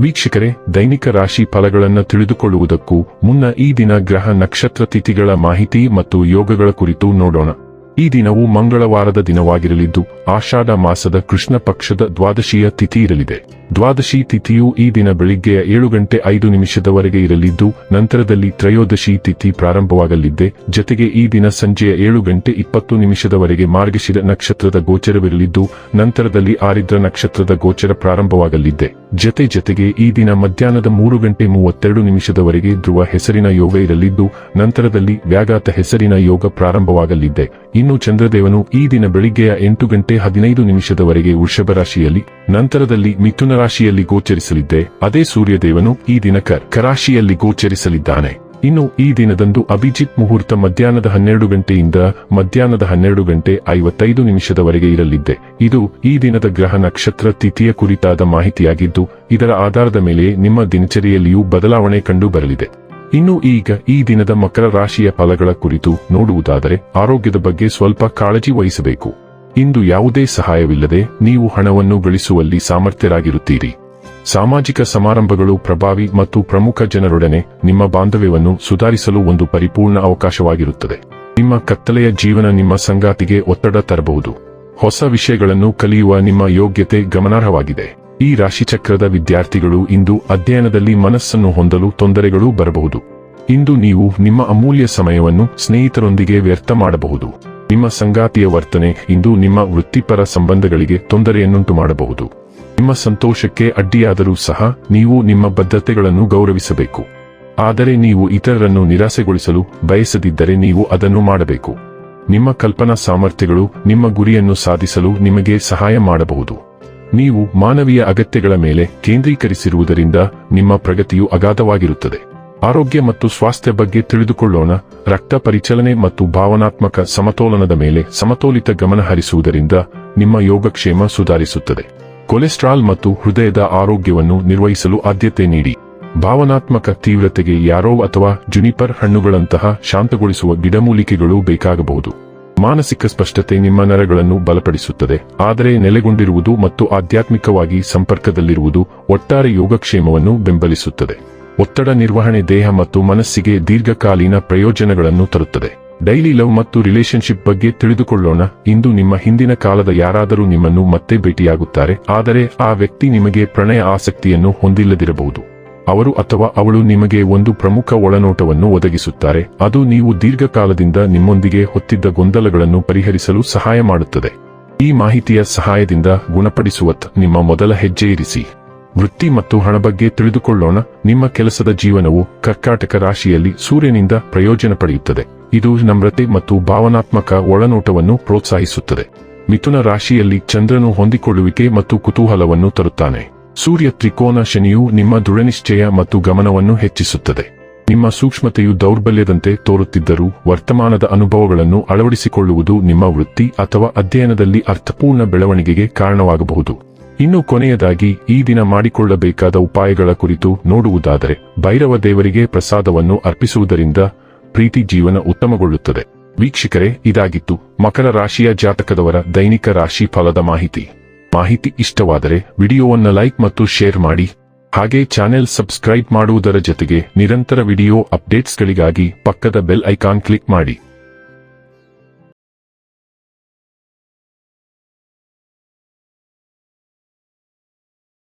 ವೀಕ್ಷಕರೇ, ದೈನಿಕ ರಾಶಿ ಫಲಗಳನ್ನು ತಿಳಿದುಕೊಳ್ಳುವುದಕ್ಕೂ ಮುನ್ನ ಈ ದಿನ ಗ್ರಹ ನಕ್ಷತ್ರ ತಿಥಿಗಳ ಮಾಹಿತಿ ಮತ್ತು ಯೋಗಗಳ ಕುರಿತು ನೋಡೋಣ. ಈ ದಿನವು ಮಂಗಳವಾರದ ದಿನವಾಗಿರಲಿದ್ದು, ಆಷಾಢ ಮಾಸದ ಕೃಷ್ಣ ಪಕ್ಷದ ದ್ವಾದಶಿಯ ತಿಥಿ ಇರಲಿದೆ. ದ್ವಾದಶಿ ತಿಥಿಯು ಈ ದಿನ ಬೆಳಿಗ್ಗೆಯ ಏಳು ಗಂಟೆ ಐದು ನಿಮಿಷದವರೆಗೆ ಇರಲಿದ್ದು, ನಂತರದಲ್ಲಿ ತ್ರಯೋದಶಿ ತಿಥಿ ಪ್ರಾರಂಭವಾಗಲಿದ್ದೆ. ಜತೆಗೆ ಈ ದಿನ ಸಂಜೆಯ ಏಳು ಗಂಟೆ ಇಪ್ಪತ್ತು ನಿಮಿಷದವರೆಗೆ ಮಾರ್ಗಶಿರ ನಕ್ಷತ್ರದ ಗೋಚರವಿರಲಿದ್ದು, ನಂತರದಲ್ಲಿ ಆರಿದ್ರ ನಕ್ಷತ್ರದ ಗೋಚರ ಪ್ರಾರಂಭವಾಗಲಿದ್ದೆ. ಜತೆ ಜತೆಗೆ ಈ ದಿನ ಮಧ್ಯಾಹ್ನದ ಮೂರು ಗಂಟೆ ಮೂವತ್ತೆರಡು ನಿಮಿಷದವರೆಗೆ ಧ್ರುವ ಹೆಸರಿನ ಯೋಗ ಇರಲಿದ್ದು, ನಂತರದಲ್ಲಿ ವ್ಯಾಘಾತ ಹೆಸರಿನ ಯೋಗ ಪ್ರಾರಂಭವಾಗಲಿದ್ದೆ. ಇನ್ನು ಚಂದ್ರದೇವನು ಈ ದಿನ ಬೆಳಿಗ್ಗೆಯ ಎಂಟು ಗಂಟೆ ಹದಿನೈದು ನಿಮಿಷದವರೆಗೆ ವೃಷಭ ರಾಶಿಯಲ್ಲಿ, ನಂತರದಲ್ಲಿ ಮಿಥುನ ರಾಶಿಯಲ್ಲಿ ಗೋಚರಿಸಲಿದ್ದೆ. ಅದೇ ಸೂರ್ಯದೇವನು ಈ ದಿನ ಕರ್ಕ ರಾಶಿಯಲ್ಲಿ ಗೋಚರಿಸಲಿದ್ದಾನೆ. ಇನ್ನು ಈ ದಿನದಂದು ಅಭಿಜಿತ್ ಮುಹೂರ್ತ ಮಧ್ಯಾಹ್ನದ ಹನ್ನೆರಡು ಗಂಟೆಯಿಂದ ಮಧ್ಯಾಹ್ನದ ಹನ್ನೆರಡು ಗಂಟೆ ಐವತ್ತೈದು ನಿಮಿಷದವರೆಗೆ ಇರಲಿದ್ದೆ. ಇದು ಈ ದಿನದ ಗ್ರಹ ನಕ್ಷತ್ರ ತಿಥಿಯ ಕುರಿತಾದ ಮಾಹಿತಿಯಾಗಿದ್ದು, ಇದರ ಆಧಾರದ ಮೇಲೆ ನಿಮ್ಮ ದಿನಚರಿಯಲ್ಲಿಯೂ ಬದಲಾವಣೆ ಕಂಡು ಬರಲಿದೆ. ಇನ್ನು ಈಗ ಈ ದಿನದ ಮಕರ ರಾಶಿಯ ಫಲಗಳ ಕುರಿತು ನೋಡುವುದಾದರೆ, ಆರೋಗ್ಯದ ಬಗ್ಗೆ ಸ್ವಲ್ಪ ಕಾಳಜಿ ವಹಿಸಬೇಕು. ಇಂದು ಯಾವುದೇ ಸಹಾಯವಿಲ್ಲದೆ ನೀವು ಹಣವನ್ನು ಗಳಿಸುವಲ್ಲಿ ಸಾಮರ್ಥ್ಯರಾಗಿರುತ್ತೀರಿ. ಸಾಮಾಜಿಕ ಸಮಾರಂಭಗಳು ಪ್ರಭಾವಿ ಮತ್ತು ಪ್ರಮುಖ ಜನರೊಡನೆ ನಿಮ್ಮ ಬಾಂಧವ್ಯವನ್ನು ಸುಧಾರಿಸಲು ಒಂದು ಪರಿಪೂರ್ಣ ಅವಕಾಶವಾಗಿರುತ್ತದೆ. ನಿಮ್ಮ ಕತ್ತಲೆಯ ಜೀವನ ನಿಮ್ಮ ಸಂಗಾತಿಗೆ ಒತ್ತಡ ತರಬಹುದು. ಹೊಸ ವಿಷಯಗಳನ್ನು ಕಲಿಯುವ ನಿಮ್ಮ ಯೋಗ್ಯತೆ ಗಮನಾರ್ಹವಾಗಿದೆ. ಈ ರಾಶಿಚಕ್ರದ ವಿದ್ಯಾರ್ಥಿಗಳು ಇಂದು ಅಧ್ಯಯನದಲ್ಲಿ ಮನಸ್ಸನ್ನು ಹೊಂದಲು ತೊಂದರೆಗಳು ಬರಬಹುದು. ಇಂದು ನೀವು ನಿಮ್ಮ ಅಮೂಲ್ಯ ಸಮಯವನ್ನು ಸ್ನೇಹಿತರೊಂದಿಗೆ ವ್ಯರ್ಥ ಮಾಡಬಹುದು. ನಿಮ್ಮ ಸಂಗಾತಿಯ ವರ್ತನೆ ಇಂದು ನಿಮ್ಮ ವೃತ್ತಿಪರ ಸಂಬಂಧಗಳಿಗೆ ತೊಂದರೆಯನ್ನುಂಟು ಮಾಡಬಹುದು. ನಿಮ್ಮ ಸಂತೋಷಕ್ಕೆ ಅಡ್ಡಿಯಾದರೂ ಸಹ ನೀವು ನಿಮ್ಮ ಬದ್ಧತೆಗಳನ್ನು ಗೌರವಿಸಬೇಕು. ಆದರೆ ನೀವು ಇತರರನ್ನು ನಿರಾಸೆಗೊಳಿಸಲು ಬಯಸದಿದ್ದರೆ ನೀವು ಅದನ್ನು ಮಾಡಬೇಕು. ನಿಮ್ಮ ಕಲ್ಪನಾ ಸಾಮರ್ಥ್ಯಗಳು ನಿಮ್ಮ ಗುರಿಯನ್ನು ಸಾಧಿಸಲು ನಿಮಗೆ ಸಹಾಯ ಮಾಡಬಹುದು. ನೀವು ಮಾನವೀಯ ಅಗತ್ಯಗಳ ಮೇಲೆ ಕೇಂದ್ರೀಕರಿಸಿರುವುದರಿಂದ ನಿಮ್ಮ ಪ್ರಗತಿಯು ಅಗಾಧವಾಗಿರುತ್ತದೆ. ಆರೋಗ್ಯ ಮತ್ತು ಸ್ವಾಸ್ಥ್ಯ ಬಗ್ಗೆ ತಿಳಿದುಕೊಳ್ಳೋಣ, ರಕ್ತ ಪರಿಚಲನೆ ಮತ್ತು ಭಾವನಾತ್ಮಕ ಸಮತೋಲನದ ಮೇಲೆ ಸಮತೋಲಿತ ಗಮನ ಹರಿಸುವುದರಿಂದ ನಿಮ್ಮ ಯೋಗಕ್ಷೇಮ ಸುಧಾರಿಸುತ್ತದೆ. ಕೊಲೆಸ್ಟ್ರಾಲ್ ಮತ್ತು ಹೃದಯದ ಆರೋಗ್ಯವನ್ನು ನಿರ್ವಹಿಸಲು ಆದ್ಯತೆ ನೀಡಿ. ಭಾವನಾತ್ಮಕ ತೀವ್ರತೆಗೆ ಯಾರೋ ಅಥವಾ ಜುನಿಪರ್ ಹಣ್ಣುಗಳಂತಹ ಶಾಂತಗೊಳಿಸುವ ಗಿಡಮೂಲಿಕೆಗಳು ಬೇಕಾಗಬಹುದು. ಮಾನಸಿಕ ಸ್ಪಷ್ಟತೆ ನಿಮ್ಮ ನರಗಳನ್ನು ಬಲಪಡಿಸುತ್ತದೆ, ಆದರೆ ನೆಲೆಗೊಂಡಿರುವುದು ಮತ್ತು ಆಧ್ಯಾತ್ಮಿಕವಾಗಿ ಸಂಪರ್ಕದಲ್ಲಿರುವುದು ಒಟ್ಟಾರೆ ಯೋಗಕ್ಷೇಮವನ್ನು ಬೆಂಬಲಿಸುತ್ತದೆ. ಒತ್ತಡ ನಿರ್ವಹಣೆ ದೇಹ ಮತ್ತು ಮನಸ್ಸಿಗೆ ದೀರ್ಘಕಾಲೀನ ಪ್ರಯೋಜನಗಳನ್ನು ತರುತ್ತದೆ. ಡೈಲಿ ಲವ್ ಮತ್ತು ರಿಲೇಶನ್ಶಿಪ್ ಬಗ್ಗೆ ತಿಳಿದುಕೊಳ್ಳೋಣ. ಇಂದು ನಿಮ್ಮ ಹಿಂದಿನ ಕಾಲದ ಯಾರಾದರೂ ನಿಮ್ಮನ್ನು ಮತ್ತೆ ಭೇಟಿಯಾಗುತ್ತಾರೆ. ಆದರೆ ಆ ವ್ಯಕ್ತಿ ನಿಮಗೆ ಪ್ರಣಯ ಆಸಕ್ತಿಯನ್ನು ಹೊಂದಿಲ್ಲದಿರಬಹುದು. ಅವರು ಅಥವಾ ಅವಳು ನಿಮಗೆ ಒಂದು ಪ್ರಮುಖ ಒಳನೋಟವನ್ನು ಒದಗಿಸುತ್ತಾರೆ. ಅದು ನೀವು ದೀರ್ಘಕಾಲದಿಂದ ನಿಮ್ಮೊಂದಿಗೆ ಹೊತ್ತಿದ್ದ ಗೊಂದಲಗಳನ್ನು ಪರಿಹರಿಸಲು ಸಹಾಯ ಮಾಡುತ್ತದೆ. ಈ ಮಾಹಿತಿಯ ಸಹಾಯದಿಂದ ಗುಣಪಡಿಸುವತ್ ನಿಮ್ಮ ಮೊದಲ ಹೆಜ್ಜೆ ಇರಿಸಿ. ವೃತ್ತಿ ಮತ್ತು ಹಣ ಬಗ್ಗೆ ತಿಳಿದುಕೊಳ್ಳೋಣ. ನಿಮ್ಮ ಕೆಲಸದ ಜೀವನವು ಕರ್ಕಾಟಕ ರಾಶಿಯಲ್ಲಿ ಸೂರ್ಯನಿಂದ ಪ್ರಯೋಜನ ಪಡೆಯುತ್ತದೆ. ಇದು ನಮ್ರತೆ ಮತ್ತು ಭಾವನಾತ್ಮಕ ಒಳನೋಟವನ್ನು ಪ್ರೋತ್ಸಾಹಿಸುತ್ತದೆ. ಮಿಥುನ ರಾಶಿಯಲ್ಲಿ ಚಂದ್ರನು ಹೊಂದಿಕೊಳ್ಳುವಿಕೆ ಮತ್ತು ಕುತೂಹಲವನ್ನು ತರುತ್ತಾನೆ. ಸೂರ್ಯ ತ್ರಿಕೋನ ಶನಿಯು ನಿಮ್ಮ ದೃಢನಿಶ್ಚಯ ಮತ್ತು ಗಮನವನ್ನು ಹೆಚ್ಚಿಸುತ್ತದೆ. ನಿಮ್ಮ ಸೂಕ್ಷ್ಮತೆಯು ದೌರ್ಬಲ್ಯದಂತೆ ತೋರುತ್ತಿದ್ದರೂ ವರ್ತಮಾನದ ಅನುಭವಗಳನ್ನು ಅಳವಡಿಸಿಕೊಳ್ಳುವುದು ನಿಮ್ಮ ವೃತ್ತಿ ಅಥವಾ ಅಧ್ಯಯನದಲ್ಲಿ ಅರ್ಥಪೂರ್ಣ ಬೆಳವಣಿಗೆಗೆ ಕಾರಣವಾಗಬಹುದು. ಇನ್ನು ಕೊನೆಯದಾಗಿ ಈ ದಿನ ಮಾಡಿಕೊಳ್ಳಬೇಕಾದ ಉಪಾಯಗಳ ಕುರಿತು ನೋಡುವುದಾದರೆ ಭೈರವ ದೇವರಿಗೆ ಪ್ರಸಾದವನ್ನು ಅರ್ಪಿಸುವುದರಿಂದ ಪ್ರೀತಿ ಜೀವನ ಉತ್ತಮಗೊಳ್ಳುತ್ತದೆ. ವೀಕ್ಷಕರೇ, ಇದಾಗಿತ್ತು ಮಕರ ರಾಶಿಯ ಜಾತಕದವರ ದೈನಿಕ ರಾಶಿ ಫಲದ ಮಾಹಿತಿ. ಮಾಹಿತಿ ಇಷ್ಟವಾದರೆ ವಿಡಿಯೋವನ್ನು ಲೈಕ್ ಮತ್ತು ಶೇರ್ ಮಾಡಿ. ಹಾಗೆ ಚಾನೆಲ್ ಸಬ್ಸ್ಕ್ರೈಬ್ ಮಾಡುವುದರ ಜೊತೆಗೆ ನಿರಂತರ ವಿಡಿಯೋ ಅಪ್ಡೇಟ್ಸ್ಗಳಿಗಾಗಿ ಪಕ್ಕದ ಬೆಲ್ ಐಕಾನ್ ಕ್ಲಿಕ್ ಮಾಡಿ.